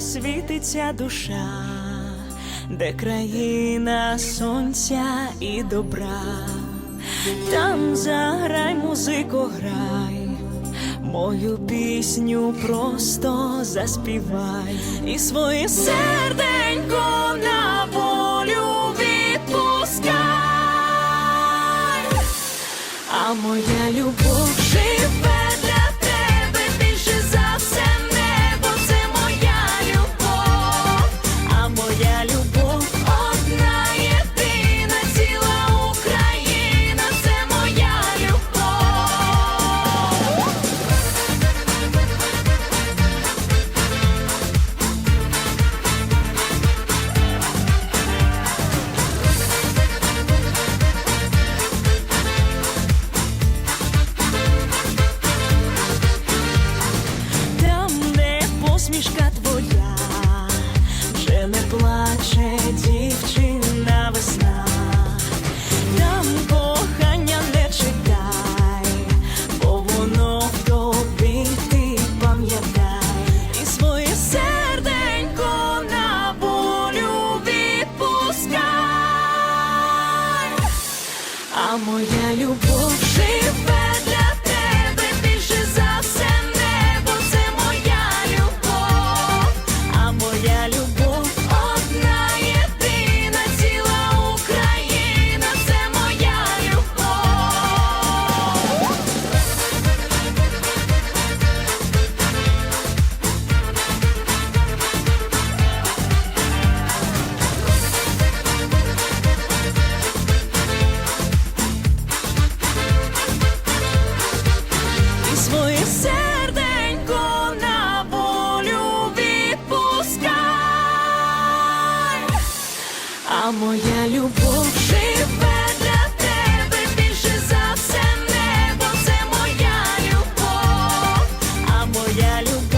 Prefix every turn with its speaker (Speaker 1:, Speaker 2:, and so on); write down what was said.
Speaker 1: світиться душа, де країна сонця і добра, там заграй, музико, грай, мою пісню просто заспівай і своє серденько на волю відпускай. А моя любов живе моя любов живе своє серденько на волю відпускай, а моя любов живе для тебе більше за все небо, це моя любов, а моя любов.